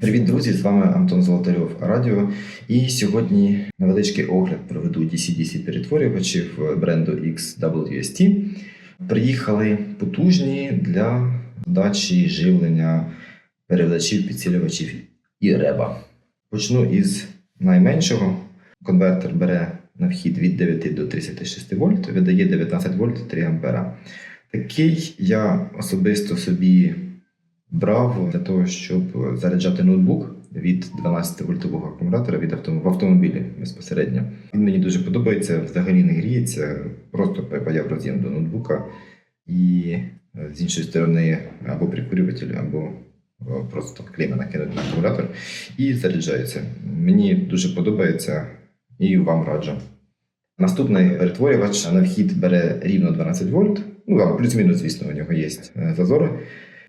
Привіт, друзі! З вами Антон Золотарьов Радіо. І сьогодні невеличкий огляд проведу DC-DC перетворювачів бренду XWST. Приїхали потужні для дачі живлення передачів, підсилювачів і реба. Почну із найменшого. Конвертер бере на вхід від 9 до 36 вольт, видає 19 вольт 3 ампера. Такий я особисто собі брав для того, щоб заряджати ноутбук від 12-вольтового акумулятора від автом... в автомобілі безпосередньо. Він мені дуже подобається, взагалі не гріється, просто припаяв роз'єм до ноутбука і е, з іншої сторони або прикурюватель, або е, просто клейма накинути на акумулятор і заряджається. Мені дуже подобається і вам раджу. Наступний перетворювач на вхід бере рівно 12 вольт. Ну там плюс-мінус, звісно, у нього є е, зазори.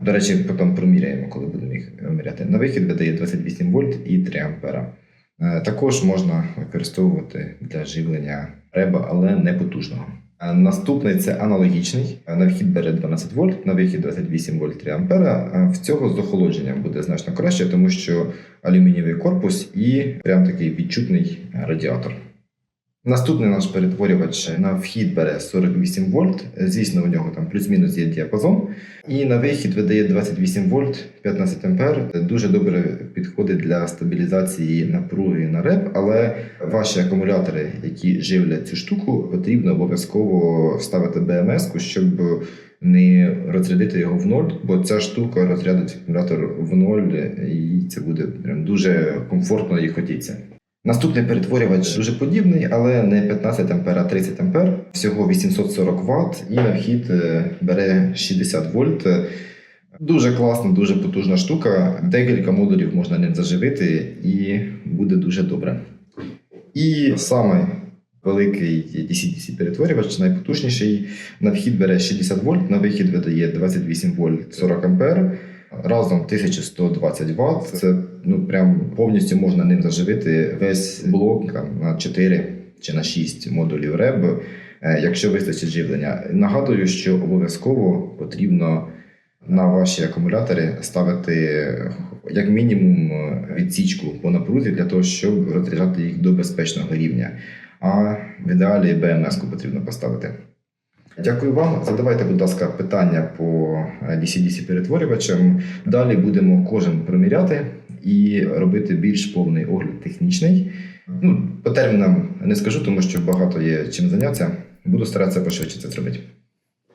До речі, потім проміряємо, коли будемо їх міряти. На вихід видає 28 вольт і 3 ампера. Е, Також можна використовувати для живлення реба, але не потужного. Е, Наступний це аналогічний. Е, На вхід бере 12 вольт, на вихід 28 вольт 3 ампера. В цього з охолодженням буде значно краще, тому що алюмінієвий корпус і прям такий відчутний радіатор. Наступний наш перетворювач на вхід бере 48 вольт. Звісно, у нього там плюс-мінус є діапазон. І на вихід видає 28 вольт 15 ампер. Дуже добре підходить для стабілізації напруги на реп, але ваші акумулятори, які живлять цю штуку, потрібно обов'язково ставити БМС, щоб не розрядити його в ноль, бо ця штука розрядить акумулятор в ноль, і це буде прям дуже комфортно і хотіться. Наступний перетворювач дуже подібний, але не 15 ампер, а 30 ампер, всього 840 Вт, і на вхід е, бере 60 вольт. Дуже класна, дуже потужна штука. Декілька модулів можна ним заживити, і буде дуже добре. І самий великий DC-DC перетворювач, найпотужніший, на вхід бере 60 вольт, на вихід видає 28 вольт 40 ампер. Разом 1120 Вт. Це ну прям повністю можна ним заживити весь блок там, на 4 чи на 6 модулів REB, е, якщо вистачить живлення. Нагадую, що обов'язково потрібно на ваші акумулятори ставити як мінімум відсічку по напрузі для того, щоб розряджати їх до безпечного рівня. А в ідеалі БМС-ку потрібно поставити. Дякую вам. Задавайте, будь ласка, питання по DC-DC перетворювачам. Далі будемо кожен проміряти і робити більш повний огляд технічний. Ну, по термінам не скажу, тому що багато є чим зайнятися. Буду старатися пошвидше це зробити.